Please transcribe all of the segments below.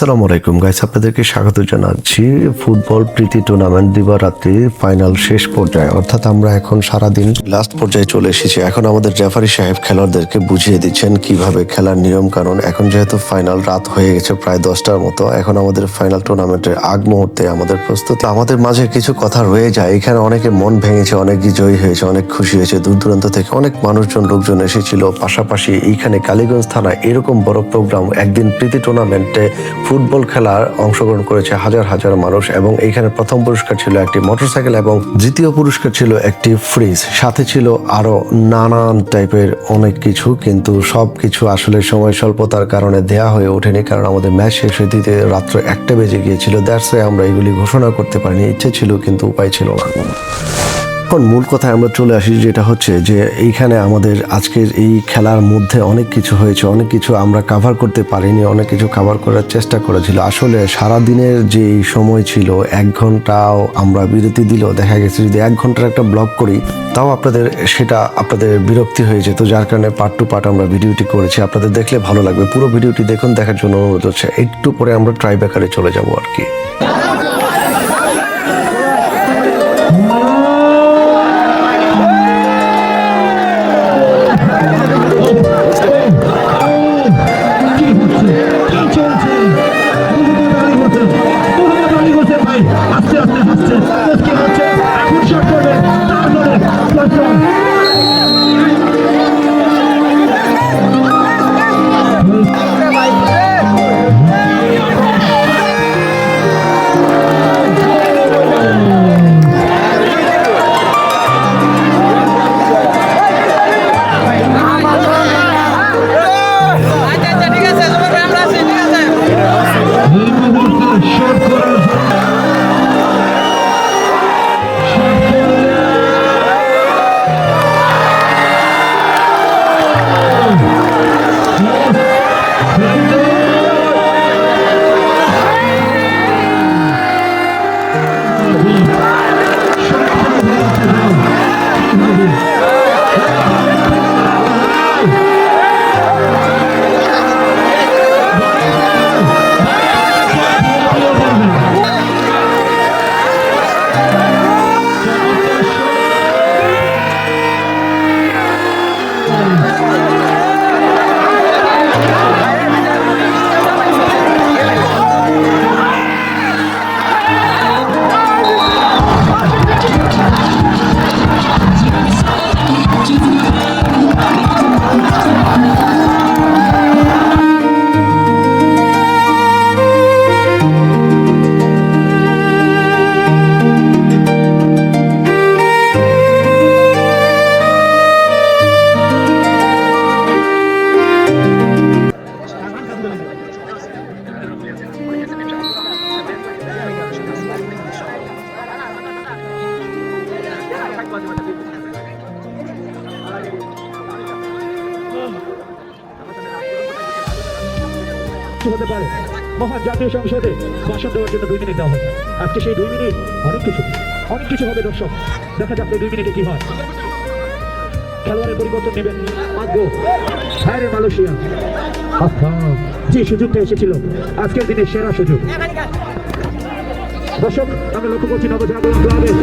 আসসালামু আলাইকুম। গাইস আপনাদেরকে স্বাগত জানাচ্ছি। ফুটবল প্রীতি টুর্নামেন্ট দিবারাত্রি ফাইনাল শেষ পর্যায়ে। অর্থাৎ আমরা এখন সারাদিন লাস্ট পর্যায়ে চলে এসেছি। এখন আমাদের রেফারি সাহেব খেলোয়াড়দেরকে বুঝিয়ে দিচ্ছেন কীভাবে খেলার নিয়ম কারণ এখন যেহেতু ফাইনাল রাত হয়ে গেছে প্রায় দশটার মতো, এখন আমাদের ফাইনাল টুর্নামেন্টের আগ মুহূর্তে আমাদের প্রস্তুতি। আমাদের মাঝে কিছু কথা রয়ে যায়। এখানে অনেকে মন ভেঙেছে, অনেক জয়ী হয়েছে, অনেক খুশি হয়েছে। দূর দূরান্ত থেকে অনেক মানুষজন, লোকজন এসেছিল। পাশাপাশি এইখানে কালীগঞ্জ থানা এরকম বড় প্রোগ্রাম একদিন প্রীতি টুর্নামেন্টে ফুটবল খেলার অংশগ্রহণ করেছে হাজার হাজার মানুষ এবং এইখানে প্রথম পুরস্কার ছিল একটি মোটরসাইকেল এবং দ্বিতীয় পুরস্কার ছিল একটি ফ্রিজ। সাথে ছিল আরও নানান টাইপের অনেক কিছু, কিন্তু সব কিছু আসলে সময় স্বল্পতার কারণে দেয়া হয়ে ওঠেনি, কারণ আমাদের ম্যাচ শেষ হয়ে দিতে রাত্র একটা বেজে গিয়েছিল। দ্যাটস আমরা এগুলি ঘোষণা করতে পারিনি, ইচ্ছে ছিল কিন্তু উপায় ছিল না। এখন মূল কথায় আমরা চলে আসি, যেটা হচ্ছে যে এইখানে আমাদের আজকের এই খেলার মধ্যে অনেক কিছু হয়েছে, অনেক কিছু আমরা কাভার করতে পারিনি, অনেক কিছু কাভার করার চেষ্টা করেছিল। আসলে সারা দিনের যে সময় ছিল, এক ঘন্টাও আমরা বিরতি দিলেও দেখা গেছে যদি এক ঘণ্টার একটা ব্লগ করি, তাও আপনাদের সেটা আপনাদের বিরক্তি হয়ে যেত, যার কারণে পার্ট টু পার্ট আমরা ভিডিওটি করেছি। আপনাদের দেখলে ভালো লাগবে। পুরো ভিডিওটি দেখুন, দেখার জন্য অনুরোধ হচ্ছে। একটু পরে আমরা ট্রাই ব্যাকারে চলে যাব আর কি। কিছু মহান জাতীয় সংসদে ভাষণ দেওয়ার জন্য দুই মিনিট দেওয়া হবে। আজকে সেই দুই মিনিট অনেক কিছু। অনেক কিছু হবে দর্শক। দেখা যাক দুই মিনিটে কি হয়। খেলোয়াড়ের পরিবর্তন নেবেন আগ্য হ্যাঁ মালয়েশিয়া। যে সুযোগটা এসেছিল, আজকের দিনের সেরা সুযোগ। দর্শক আমরা লক্ষ্য করছি নবজাগরণ ক্লাবের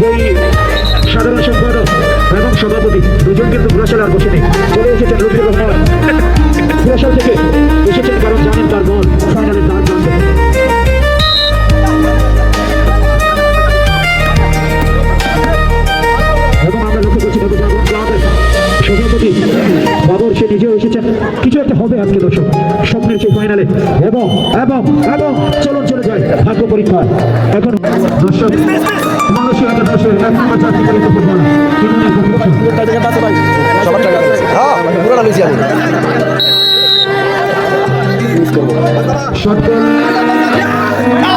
যেই সাধারণ সম্পাদক এবং সভাপতি। দুজন কিন্তু ঘোরাশাল আর বসে নেই। চলে এসেছেন রফিকুর রহমান। এবং বাবর, সে নিজেও এসেছেন। কিছু একটা হবে আজকে দর্শক, স্বপ্নের সেই ফাইনালে। এবং এবং এবং চলুন চলে যায় ভাগ্য পরীক্ষা এখন দর্শক মানুষের আগে দর্শক Shot goal. No!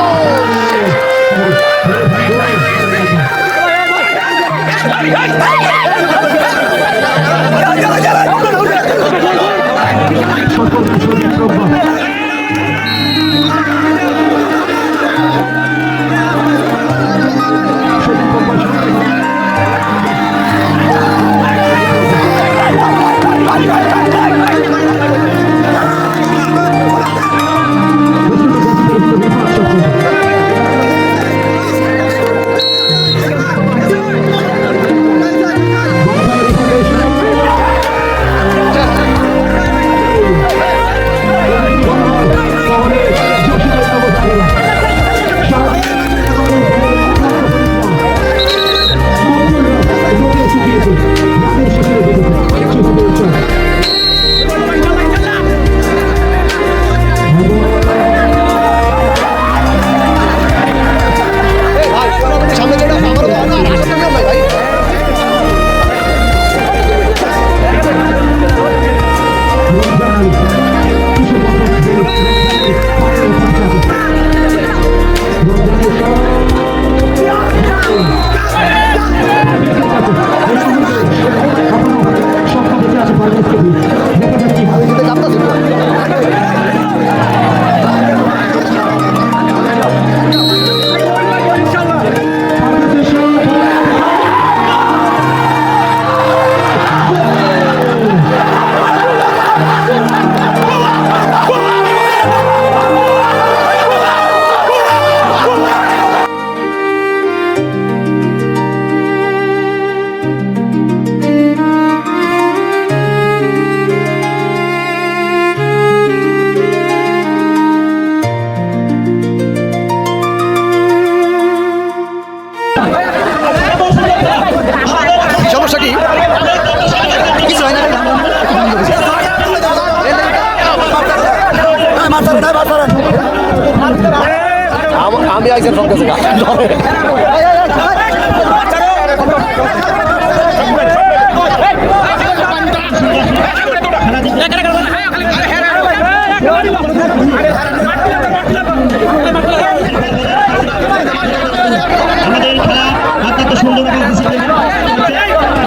আমাদের খেলা অত্যন্ত সুন্দর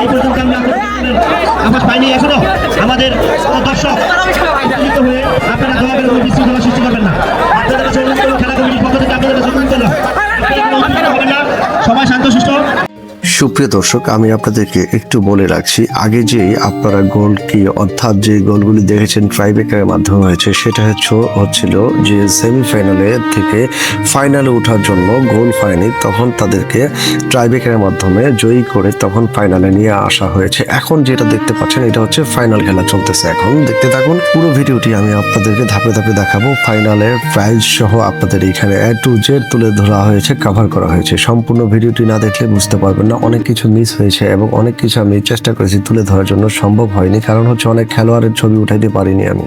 এই পর্যন্ত আমরা আবার পাইনি এখনও। আমাদের দর্শক হয়ে আপনারা দয়া করে কোনো বিশৃঙ্খলা সৃষ্টি করবেন না। আপনাদের খেলা কমিটির পক্ষ থেকে আপনাদের উত্তেজিত হবেন না। সবাই শান্তশিষ্ট সুপ্রিয় দর্শক, আমি আপনাদেরকে একটু বলে রাখছি, আগে যে আপনারা গোল কি, অর্থাৎ যে গোলগুলি দেখেছেন ট্রাইবেকারের মাধ্যমে হয়েছে, সেটা হচ্ছে, হচ্ছিল যে সেমিফাইনালে থেকে ফাইনালে ওঠার জন্য গোল হয়নি তখন তাদেরকে ট্রাইবেকারের মাধ্যমে জয়ী করে তখন ফাইনালে নিয়ে আসা হয়েছে। এখন যেটা দেখতে পাচ্ছেন, এটা হচ্ছে ফাইনাল খেলা চলতেছে এখন। দেখতে থাকুন, পুরো ভিডিওটি আমি আপনাদেরকে ধাপে ধাপে দেখাবো। ফাইনালের প্রাইজ সহ আপনাদের এখানে এ টু জেড তুলে ধরা হয়েছে কভার করা হয়েছে। সম্পূর্ণ ভিডিওটি না দেখলে বুঝতে পারবেন না। অনেক কিছু মিস হয়েছে এবং অনেক কিছু আমি চেষ্টা করেছি তুলে ধরার জন্য সম্ভব হয়নি। কারণ হচ্ছে অনেক খেলোয়াড়ের ছবি উঠাইতে পারিনি আমি।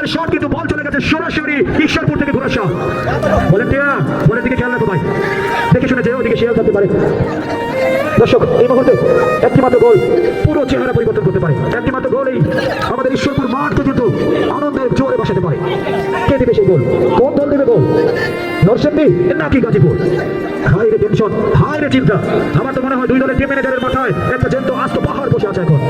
পারভেজের শট কিন্তু বল চলে গেছে সরাসরি ঈশ্বরপুর থেকে ঘোরা শট বলেন টিয়া, বলের দিকে খেয়াল রাখো ভাই। দেখে শুনে যে ওদিকে শিয়াল থাকতে পারে। দর্শক, এই মুহূর্তে একটি মাত্র গোল পুরো চেহারা পরিবর্তন করতে পারে। একটি মাত্র গোলেই আমাদের ঈশ্বরপুর মাঠকে কিন্তু আনন্দের জোরে বসাতে পারে। কে দিবে সেই গোল? কোন দল দেবে গোল? নরসিংদী নাকি গাজীপুর? হাই রে টেনশন হাই রে চিন্তা। আমার তো মনে হয় দুই দলের টিম ম্যানেজারের মাথায় একটা জ্যান্ত আস্ত পাহাড় বসে আছে এখন।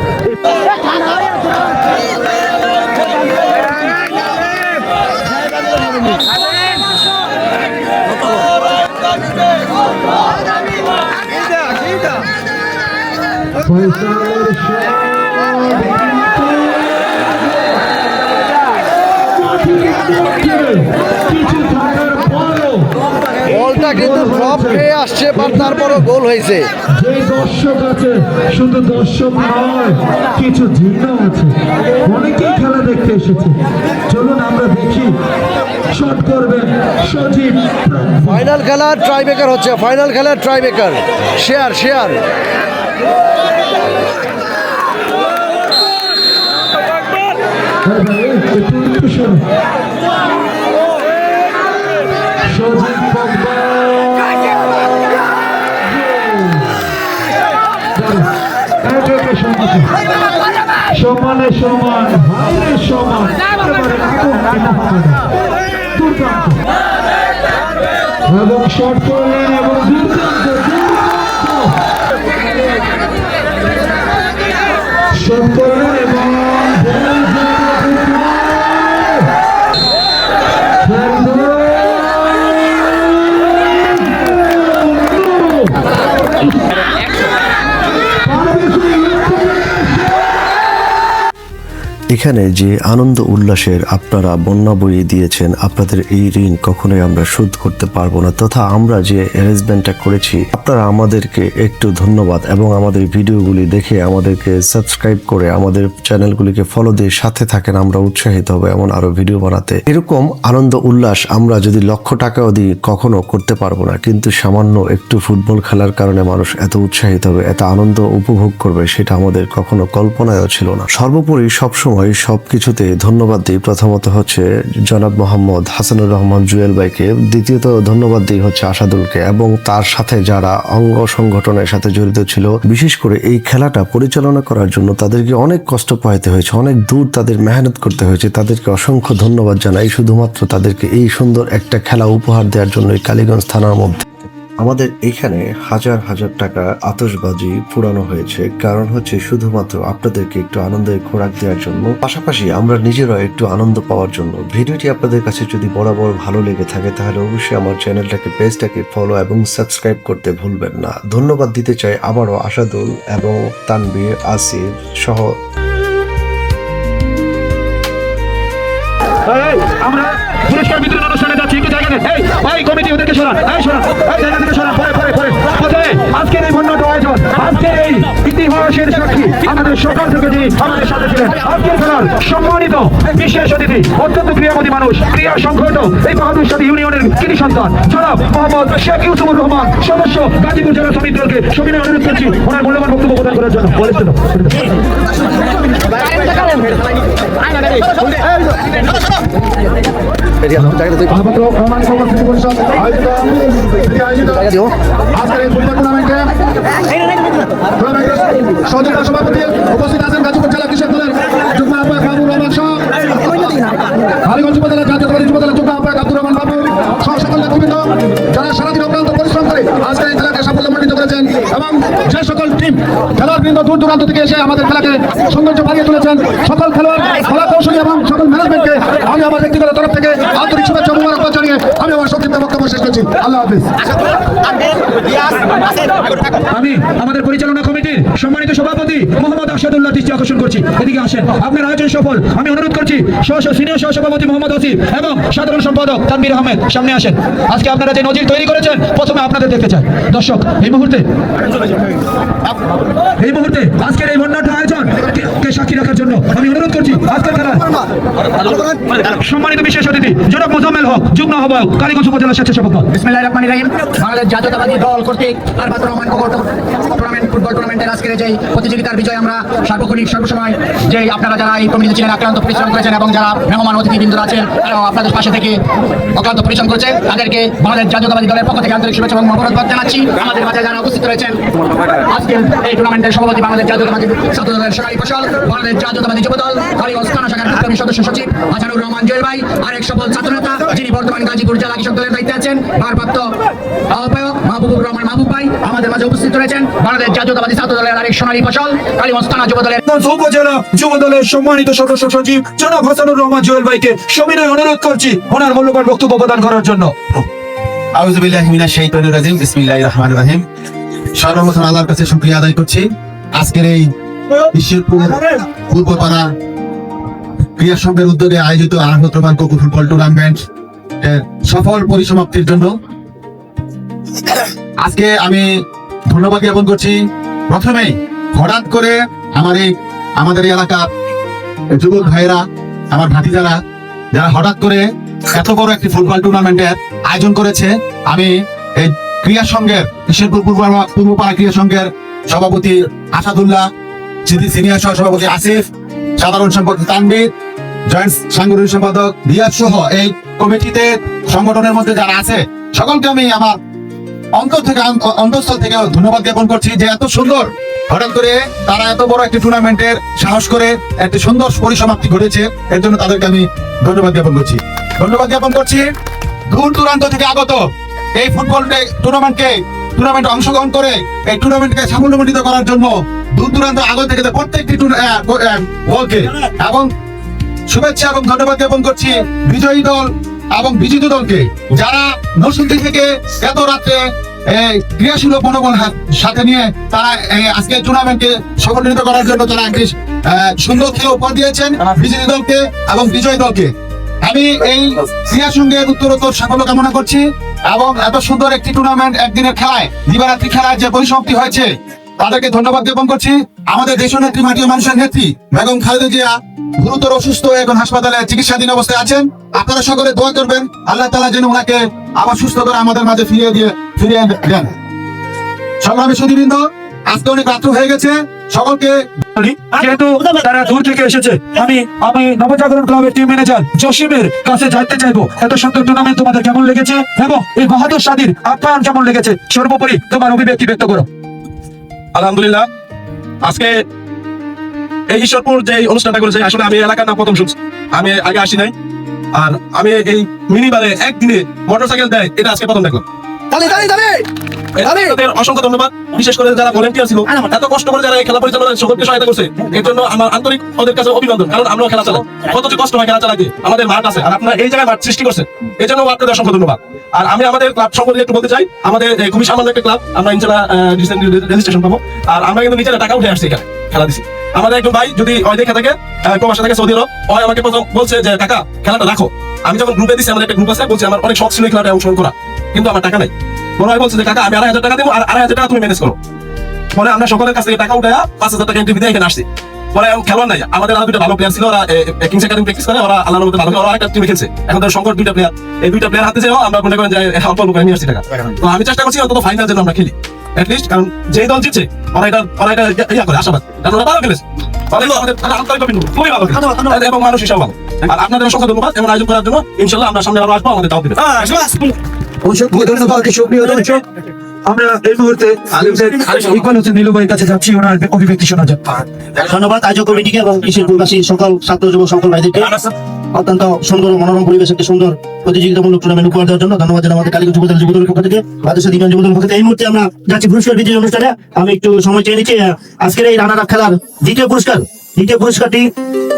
বলটা কিন্তু ড্রপ খেয়ে আসছে বাট তারপরও গোল হয়েছে। যে দর্শক আছে শুধু দর্শক নয় কিছু জিন্ন আছে। অনেকেই খেলা দেখতে এসেছে। চলুন আমরা দেখি শট করবেন সজীব ফাইনাল খেলা ট্রাইবেকার হচ্ছে ফাইনাল খেলা ট্রাইবেকার শেয়ার শেয়ার সমানে সমান হাইরে সমান এবং শট করলেন এবং দুর্দান্ত এখানে যে আনন্দ উল্লাসের আপনারা বন্যা বইয়ে দিয়েছেন, আপনাদের এই ঋণ কখনোই আমরা শোধ করতে পারব না, তথা আমরা যে অ্যারেঞ্জমেন্টটা করেছি, আপনারা আমাদেরকে একটু ধন্যবাদ এবং আমাদের ভিডিওগুলি দেখে আমাদেরকে সাবস্ক্রাইব করে আমাদের চ্যানেলগুলিকে ফলো দিয়ে সাথে থাকেন, আমরা উৎসাহিত হব এমন আরও ভিডিও বানাতে। এরকম আনন্দ উল্লাস আমরা যদি লক্ষ টাকাও দিই কখনো করতে পারব না, কিন্তু সামান্য একটু ফুটবল খেলার কারণে মানুষ এত উৎসাহিত হবে, এত আনন্দ উপভোগ করবে, সেটা আমাদের কখনো কল্পনায়ও ছিল না। সর্বোপরি সবসময় সবকিছুতে ধন্যবাদ দিই। প্রথমত হচ্ছে জনাব মোহাম্মদ হাসানুর রহমান জুয়েল ভাইকে। দ্বিতীয়ত ধন্যবাদ দিই হচ্ছে আসাদুলকে এবং তার সাথে যারা অঙ্গ সংগঠনের সাথে জড়িত ছিল, বিশেষ করে এই খেলাটা পরিচালনা করার জন্য তাদেরকে অনেক কষ্ট পাইতে হয়েছে, অনেক দূর তাদের মেহনত করতে হয়েছে। তাদেরকে অসংখ্য ধন্যবাদ জানাই, শুধুমাত্র তাদেরকে এই সুন্দর একটা খেলা উপহার দেওয়ার জন্য এই কালীগঞ্জ থানার মধ্যে। আমাদের এখানে হাজার হাজার টাকা আতশবাজি পুরানো হয়েছে। কারণ হচ্ছে শুধুমাত্র আপনাদেরকে একটু আনন্দের খোরাক দেওয়ার জন্য। পাশাপাশি আমরা নিজেরাও একটু আনন্দ পাওয়ার জন্য। ভিডিওটি আপনাদের কাছে যদি বরাবর ভালো লেগে থাকে, তাহলে অবশ্যই আমার চ্যানেলটাকে, পেজটাকে ফলো এবং সাবস্ক্রাইব করতে ভুলবেন না। ধন্যবাদ দিতে চাই আবারও আশাদুল এবং তানবীর আসিফ সহ। আমরা পুরস্কার বিতরণ অনুষ্ঠানে এই ভাই কমিটি ওদেরকে সরান এই সরান এই জায়গা থেকে সরান পরে পরে পরে। আজকের এই বন্যাটা আয়োজন আজকের এই ইতিহাসের সাক্ষী আমাদের সকাল থেকে যিনি আমাদের সাথে ছিলেন আজকের খেলার সম্মানিত বিশেষ অতিথি অত্যন্ত প্রিয়মতী মানুষ ক্রিয়া সংগঠিত এই বাহাদুর সাথী ইউনিয়নের কৃতি সন্তান জনাব মোহাম্মদ শেখ ইউসুফুর রহমান সদস্য গাজীপুর জেলা সমিতি দলকে সবিনয় অনুরোধ করছি ওনার মূল্যবান বক্তব্য প্রদান করার জন্য বলেছিল ভারপ্রাপ্ত রহমান সংঘ পরিষদ সহযোগিতা সভাপতি উপস্থিত আছেন গাজীপুর জেলা কৃষক দলের যুগ্ম আহ্বায়ক বাবুর রহমান সহ কালীগঞ্জ উপজেলা জাতীয়তাবাদী দলের যুগ্ম আহ্বায়ক আব্দুর রহমান বাবু, সহ সকল নেতৃবৃন্দ, যারা সারাদিন অক্লান্ত পরিশ্রম করে আজকে এই খেলাকে সাফল্যমণ্ডিত করেছেন এবং যে সকল টিম, খেলোয়াড় দূর দূরান্ত থেকে এসে আমাদের খেলাকে সৌন্দর্য বাড়িয়ে তুলেছেন। সকল খেলোয়াড় খেলা কৌশলী এবং সকল ম্যানেজমেন্টকে আমি আমার ব্যক্তিগত তরফ থেকে আন্তরিক শুভেচ্ছা মুবারকবাদ জানিয়ে আমি আমার সংক্ষিপ্ত বক্তব্য শেষ করছি। আল্লাহ হাফিজ। আমি আমাদের পরিচালনা কমিটির সম্মানিত সভাপতি মোহাম্মদ আসাদুল্লাহ দৃষ্টি আকর্ষণ করছি। এদিকে আসেন, আপনার আয়োজন সফল। আমি অনুরোধ করছি সিনিয়র সহ সভাপতি মোহাম্মদ আসিফ এবং সাধারণ সম্পাদক তানবির আহমেদ সামনে আসেন। আজকে আপনারা যে নজির তৈরি করেছেন, প্রথমে আপনাদের দেখতে চাই। দর্শক, এই মুহূর্তে এই মুহূর্তে আজকের এই বন্যাঢ্য আয়োজন কে- সাক্ষী রাখার জন্য আমি অনুরোধ করছি, আজকের খেলা সম্মানিত বিশেষ অতিথি, জনাব মোজাম্মেল হক, যুগ্ম আহ্বায়ক, কালীগঞ্জ উপজেলা স্বেচ্ছাসেবক দল। বিসমিল্লাহির রহমানির রহিম বাংলাদেশ জাতীয়তাবাদী দল কর্তৃক আর টুর্নামেন্ট ফুটবল টুর্নামেন্টের আজকের যে প্রতিযোগিতার বিজয় আমরা সার্বক্ষণিক সর্বসময় যে আপনারা যারা এই কমিটিতে ছিলেন আক্রান্ত পরিশ্রম করেছেন এবং যারা মেহমান অতিথিবৃন্দরা আছেন, তারাও আপনাদের পাশে থেকে অক্লান্ত পরিশ্রম করেছেন তাদেরকে বাংলাদেশ জাতীয়তাবাদী দলের পক্ষ থেকে আন্তরিক শুভেচ্ছা এবং মোবারকবাদ জানাচ্ছি। আমাদের মাঝে যারা উপস্থিত রয়েছেন আজকে এই টুর্নামেন্টের সভাপতি বাংলাদেশ জাতীয়তাবাদী ছাত্র দলের সোনালী ফসল, বাংলাদেশ জাতীয়তাবাদী যুব দল কালীগঞ্জ থানা শাখার বিপ্লবী সদস্য সচিব হাসানুর রহমান জয়েল ভাই আরেক সফল ছাত্রনেতা যিনি বর্তমান গাজীপুর জেলা কৃষক দলের দায়িত্বে আছেন, ভারপ্রাপ্ত আহ্বায়ক মাহবুবুর রহমান মাহবুব ভাই আমাদের মাঝে উপস্থিত রয়েছেন। বাংলাদেশ জাতীয়তাবাদী ছাত্র দলের আরেক সোনালী ফসল কালীগঞ্জ থানা যুব দলের উপজেলা যুব দলের সম্মানিত সদস্য সচিব জনাব হাসানুর রহমান জুয়েল ভাইকে সবিনয় অনুরোধ করছি ওনার মূল্যবান বক্তব্য প্রদান করার জন্য। আউযুবিল্লাহি মিনাশ শাইতানির রাজিম বিসমিল্লাহির রহমানির রহিম। সর্বপ্রথম আল্লাহর কাছে শুকরিয়া আদায় করছি। আজকের এই ঈশ্বরপুর পূর্বপাড়া ক্রীড়া সংঘের উদ্যোগে আয়োজিত আহত রহমান ফুটবল টুর্নামেন্ট সফল পরিসমাপ্তির জন্য। আজকে আমি ধন্যবাদ জ্ঞাপন করছি। প্রথমেই হঠাৎ করে আমার এই আমাদের এলাকার যুবক ভাইয়েরা, আমার ভাতিজারা, যারা হঠাৎ করে এত বড় একটি ফুটবল টুর্নামেন্টের আয়োজন করেছে, আমি এই ক্রীড়া সংঘের, ঈশ্বরপুর পূর্ব পূর্বপাড়া ক্রীড়া সংঘের সভাপতি আসাদুল্লাহ সিনিয়র সহ সভাপতি আসিফ, সাধারণ সম্পাদক তানবির জয়েন্ট সাংগঠনিক সম্পাদক রিয়াজ সহ এই কমিটিতে সংগঠনের মধ্যে যারা আছে, সকলকে আমি আমার অন্তর থেকে অন্তঃস্থল থেকে ধন্যবাদ জ্ঞাপন করছি যে এত সুন্দর, হঠাৎ করে তারা এত বড় একটি টুর্নামেন্টের সাহস করে একটি সুন্দর পরিসমাপ্তি ঘটেছে, এর জন্য তাদেরকে আমি ধন্যবাদ জ্ঞাপন করছি। ধন্যবাদ জ্ঞাপন করছি, দূর দূরান্ত থেকে আগত এই ফুটবল টুর্নামেন্টকে, টুর্নামেন্টে অংশগ্রহণ করে এই টুর্নামেন্টকে সাফল্যমণ্ডিত করার জন্য দূর দূরান্ত আগত থেকে প্রত্যেকটি এবং শুভেচ্ছা এবং ধন্যবাদ জ্ঞাপন করছি বিজয়ী দল এবং বিজিত দলকে যারা নরসিংদী থেকে এত রাত্রে ক্রিয়াশীল মনোবল সাথে নিয়ে তারা আজকে টুর্নামেন্টকে সংগঠিত করার জন্য তারা একটি সুন্দর খেলা উপহার দিয়েছেন বিজয়ী দলকে এবং বিজয়ী দলকে। আমি এই ক্রীড়া সঙ্গের উত্তরোত্তর সাফল্য কামনা করছি এবং এত সুন্দর একটি টুর্নামেন্ট একদিনের খেলায়, দিবারাত্রি খেলায় যে পরিসমাপ্তি হয়েছে তাদেরকে ধন্যবাদ জ্ঞাপন করছি। আমাদের দেশ নেত্রী মাটি মানুষের নেত্রী, বেগম খালেদা জিয়া গুরুতর অসুস্থ এখন হাসপাতালে চিকিৎসাধীন অবস্থায় আছেন। আপনারা সকলে দোয়া করবেন, আল্লাহ তালা যেন ওনাকে আবার সুস্থ করে আমাদের মাঝে ফিরিয়ে দিয়ে, ফিরিয়ে দেন। সংগ্রামী আজকে অনেক রাত্র হয়ে গেছে। সকলকে দূর থেকে এসেছে, আমি আমি জসিমের কাছে চাইব, এত টুর্নামেন্ট কেমন লেগেছে? এই বাহাদুর স্বাধীন কেমন লেগেছে? সর্বোপরি তোমার অভিব্যক্তি ব্যক্ত করো। আলহামদুলিল্লাহ। আজকে এই ঈশ্বরপুর যে অনুষ্ঠানটা করেছে, আসলে আমি এলাকার নাম প্রথম শুনছি। আমি আগে আসি নাই। আর আমি এই মিনিবারে একদিনে মোটরসাইকেল দেয়, এটা আজকে প্রথম দেখলাম। অসংখ্য ধন্যবাদ। বিশেষ করে যারা ভলেন্টিয়ার ছিল এত কষ্ট করে যারা এই খেলা পরিচালনায় সকলকে সহায়তা করছে এর জন্য আমার আন্তরিক ওদের কাছে অভিনন্দন কারণ আমরা খেলা চালাই। কত যে কষ্ট হয় খেলা চালাতে আমাদের মাঠ আছে আর আপনারা এই জায়গায় মাঠ সৃষ্টি করছেন। এই জন্য আপনাদের অসংখ্য ধন্যবাদ। আর আমি আমাদের ক্লাব সম্পর্কে একটু বলতে চাই আমাদের খুবই সামান্য একটা ক্লাব আমরা ইনশাল্লাহ রেজিস্ট্রেশন পাবো। আর আমরা কিন্তু নিজেরা টাকা উঠে আসছি এখানে খেলা দিছি। আমাদের একজন ভাই যদি ওই দেখে থাকে প্রবাসে থাকে সৌদি আরব ওই আমাকে প্রথম বলছে যে টাকা খেলাটা রাখো। আমি যখন গ্রুপে দিচ্ছি আমাদের একটা গ্রুপ আছে বলছি আমার অনেক শখ ছিল খেলাটা অংশগ্রহণ করা কিন্তু আমার টাকা নাই। বলছে যে কাকা আমি আড়াই হাজার টাকা দেবো আর আড়াই হাজার টাকা তুমি ম্যানেজ করো। পরে আমরা সকলের কাছ থেকে টাকা পাঁচ হাজার টাকা এন্ট্রি দিয়ে এখানে আসছি। পরে খেলোয়াড় নাই। আমাদের আরও দুইটা ভালো প্লেয়ার ছিল ওরা কিংস একাডেমি প্র্যাকটিস করে ওরা আল্লাহর মধ্যে ভালো ওরা একটা টিমে খেলছে। এখন তার সংকট দুইটা প্লেয়ার এই দুইটা প্লেয়ার হাতে যেও আমরা মনে করেন যে অল্প অল্প করে নিয়ে আসছি টাকা। তো আমি চেষ্টা করছি অন্তত ফাইনাল যেন আমরা খেলি। লিস্ট কারণ যেই দল জিতছে ওরা এটা ওরা এটা ইয়া করে আশাবাদ। কারণ ওরা ভালো খেলেছে। এবং মানুষ হিসাবে ভালো। আর আপনাদের অসংখ্য ধন্যবাদ। এবং আয়োজন করার জন্য ইনশাল্লাহ আমরা সামনে আরও আসব আমাদের দাও দিবেন। ধন্যবাদ সুপ্রিয় দর্শক আমরা এই মুহূর্তে ইকবাল হোসেন নীলু ভাইয়ের কাছে যাচ্ছি ওনার অভিব্যক্তি শোনা যাক ধন্যবাদ। আয়োজক কমিটিকে এবং কিশোরপুরবাসী সকল ছাত্র যুব সকল ভাইদেরকে। অত্যন্ত সুন্দর মনোরম পরিবেশ একটি সুন্দর প্রতিযোগিতামূলক টুর্নামেন্ট উপহার দেওয়ার জন্য ধন্যবাদ জানাই আমাদের কালীগঞ্জ যুবদল যুবদলের পক্ষ থেকে দিগঞ্জ যুবদলের পক্ষ থেকে। এই মুহূর্তে আমরা যাচ্ছি পুরস্কার বিজয়ী অনুষ্ঠানে। আমি একটু সময় চেয়ে নিচ্ছি আজকের এই রানার খেলার দ্বিতীয় পুরস্কার। দ্বিতীয় পুরস্কারটি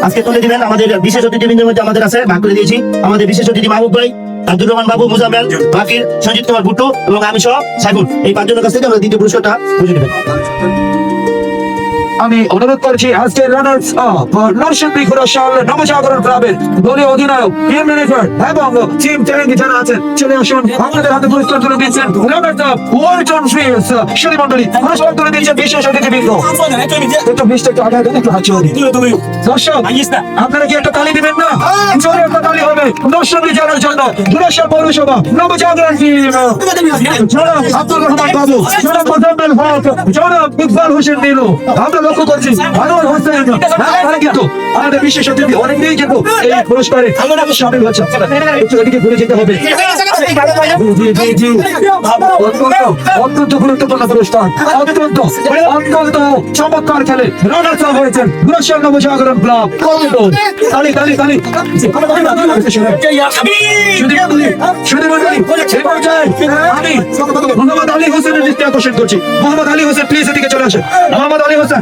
আজকে তুলে দিবেন আমাদের বিশেষ অতিথিবৃন্দের মধ্যে আমাদের আছে ভাগ করে দিয়েছি। আমাদের বিশেষ অতিথি মাহবুব ভাই, আব্দুর রহমান বাবু, মুজাম্মেল বাকির, সঞ্জিত কুমার ভুট্টো এবং আমি সহ সাইফুল। এই পাঁচজনের কাছ থেকে আমরা দ্বিতীয় পুরস্কারটা বুঝে নেবেন আমি অনুরোধ করছি আজকের রানার্স আপ নবজাগরণ ক্লাবের দলীয় অধিনায়ক টিম ম্যানেজার এবং টিম ট্যাঙ্ক যারা আছেন, চলে আসুন। আপনাদের হাতে পুরস্কার তুলে রানার্স আপ মন্ডলী পুরস্কার তুলে বিশেষ একটু একটু আগে একটু। দর্শক, আপনারা কি একটা তালি দিবেন না? জোরে একটা তালি হবে নরসিংদী জেলার জন্য। ঘোড়াশাল পৌরসভা নবজাগরণ টিম। জনাব রহমান বাবু, জনাব মোজাম্মেল হক, জনাব ইকবাল হোসেন নীলু। আমরা লক্ষ্য করছি। আনোয়ার হোসেন তারা কিন্তু আমাদের বিশেষ অতিথি অনেকেই কিন্তু এই পুরস্কারে সামিল হচ্ছে এদিকে ঘুরে যেতে হবে। জি জি জি। অত্যন্ত অত্যন্ত গুরুত্বপূর্ণ পুরস্কার। অত্যন্ত অত্যন্ত চমৎকার খেলে রানার্স আপ হয়েছেন গুরুশাল নবজাগরণ ক্লাব। তালি তালি তালি। শুধু মন্ডলী এই পর্যায়ে আমি মোহাম্মদ আলী। হোসেনের দৃষ্টি আকর্ষণ করছি। মোহাম্মদ আলী হোসেন প্লিজ এদিকে চলে আসেন। মোহাম্মদ আলী হোসেন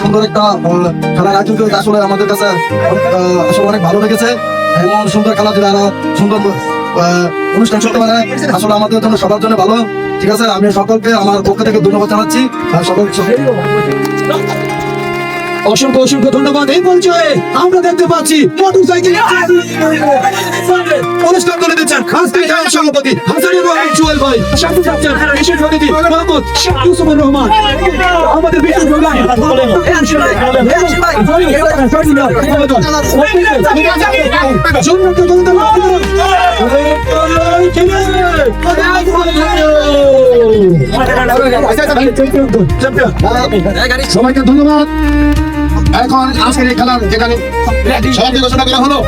সুন্দর দল দল আমাদের এবং আসলে কাছে অনেক ভালো লেগেছে এমন সুন্দর খেলা যদি সুন্দর অনুষ্ঠান চলতে পারে আসলে আমাদের জন্য সবার জন্য ভালো। ঠিক আছে আমি সকলকে আমার পক্ষ থেকে ধন্যবাদ জানাচ্ছি। সকল অসংখ্য অসংখ্য ধন্যবাদ। এই পর্যায়ে আমরা দেখতে পাচ্ছি মোটর সাইকেল অনুষ্ঠান করে দিচ্ছেন আজকে সভাপতি হাসানুর রহমান জুয়েল ভাই। সাথে যাচ্ছেন বিশেষ অতিথি মোহাম্মদ শেখ ইউসুফুর রহমান। আমাদের বিশেষ প্রধান সবাইকে ধন্যবাদ। I'm এখন আজকের এই খেলার যেখানে সভাপতি ঘোষণা করা হলো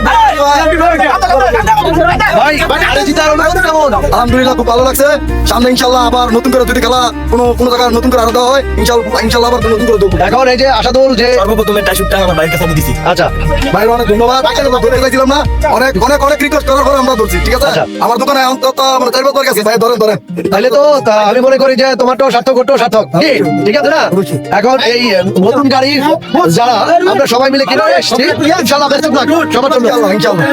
আলহামদুলিল্লাহ খুব ভালো লাগছে সামনে ইনশাল্লাহ আবার নতুন করে যদি খেলা কোনো কোনো জায়গায় নতুন করে আরও দেওয়া হয় ইনশাল্লাহ ইনশাল্লাহ আবার নতুন করে দেবো এখন এই যে আশাদুল যে সর্বপ্রথম একটা শুটটা আমার ভাইয়ের কাছে আমি দিছি আচ্ছা ভাইয়ের অনেক ধন্যবাদ ধরে গেছিলাম না অনেক অনেক অনেক রিকোয়েস্ট করার পরে আমরা ধরছি ঠিক আছে আচ্ছা। আমার দোকানে অন্তত আমরা চার বছর গেছে ভাই ধরেন ধরেন তাহলে তো আমি মনে করি যে তোমারটাও সার্থক ওটাও সার্থক ঠিক আছে না এখন এই নতুন গাড়ি যারা আমরা সবাই মিলে কিনে এসেছি। ইনশাআল্লাহ বেস্ট সবার জন্য ইনশাল্লাহ ইনশাল্লাহ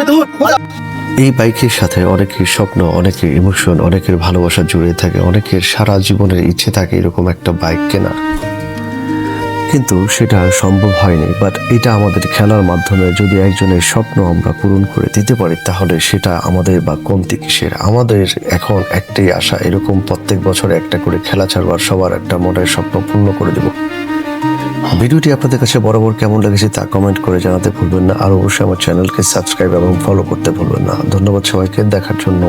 এই বাইকের সাথে অনেকের স্বপ্ন অনেকের ইমোশন অনেকের ভালোবাসা জড়িয়ে থাকে অনেকের সারা জীবনের ইচ্ছে থাকে এরকম একটা বাইক কেনার কিন্তু সেটা সম্ভব হয়নি বাট এটা আমাদের খেলার মাধ্যমে যদি একজনের স্বপ্ন আমরা পূরণ করে দিতে পারি তাহলে সেটা আমাদের বা কমতি কিসের? আমাদের এখন একটাই আশা এরকম প্রত্যেক বছর একটা করে খেলা ছাড়বার সবার একটা মনের স্বপ্ন পূর্ণ করে দেব। ভিডিওটি আপনাদের কাছে বরাবর কেমন লেগেছে তা কমেন্ট করে জানাতে ভুলবেন না। আর অবশ্যই আমার চ্যানেলকে সাবস্ক্রাইব এবং ফলো করতে ভুলবেন না। ধন্যবাদ সবাইকে। দেখার জন্য